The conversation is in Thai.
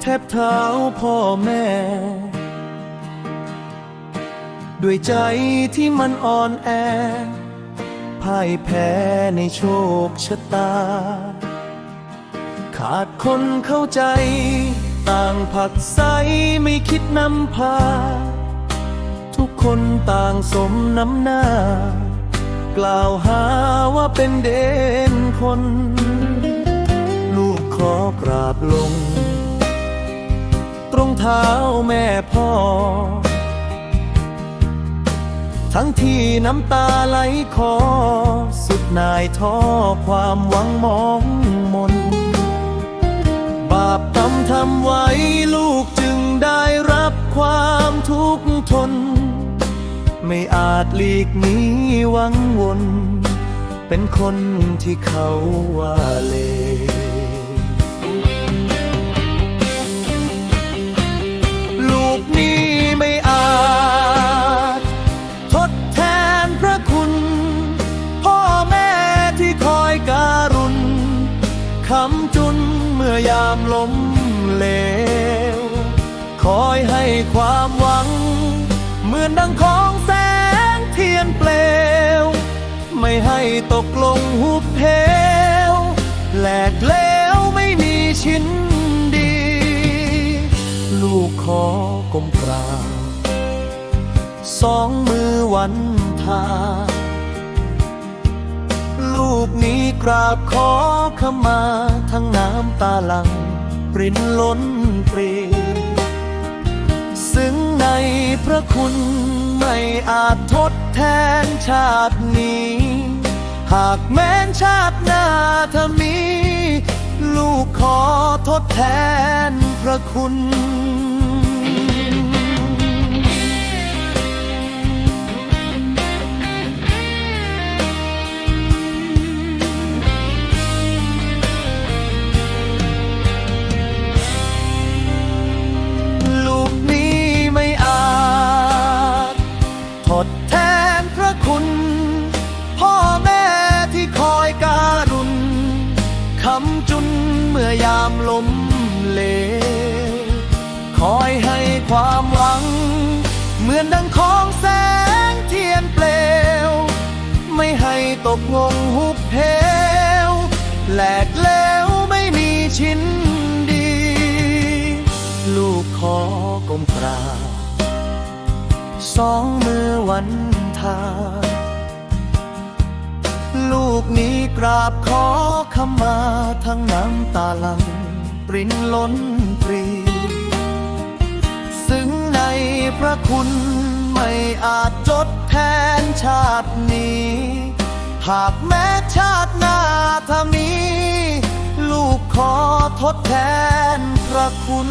แทบเท้าพ่อแม่ ด้วยใจที่มันอ่อนแอพ่ายแพ้ในโชคชะตา ขาดคนเข้าใจ ต่างผักใสไม่คิดนำพา ทุกคนต่างสมน้ำหน้า กล่าวหาว่าเป็นเด่นคน อกราบลง ตรงเท้าแม่พ่อ ทั้งที่น้ำตาไหลคอ สุดนายท้อความหวังมองมน บาปกรรมทำไว้ลูกจึงได้รับความทุกข์ทน ไม่อาจหลีกหนีหวังวนเป็นคนที่เขาว่าเลว อยามล้มเหลว คอยให้ความหวัง เหมือนดังของแสงเทียนเปลว ไม่ให้ตกลงหุบเหวแหลกเลวไม่มีชิ้นดี ลูกขอกลมกราบสองมือวันทา ลูกนี้ กราบขอขมาทั้งน้ำตาหลังปรินล้นปรีซึ่งในพระคุณไม่อาจทดแทนชาตินี้ หากแม้นชาติหน้าถ้ามี ลูกขอทดแทนพระคุณ คำจุนเมื่อยามล้มเหลวคอยให้ความหวัง เหมือนดังของแสงเทียนเปลว ไม่ให้ตกงงหุบเหวแหลกเลวไม่มีชิ้นดี ลูกขอกลมกราบสองมือวันทา ลูกนี้กราบขอขมาทั้งน้ำตาลัง ปรินล้นปรี ซึ่งในพระคุณไม่อาจจดแทนชาตินี้ หากแม้ชาติหน้าถ้ามี ลูกขอทดแทนพระคุณ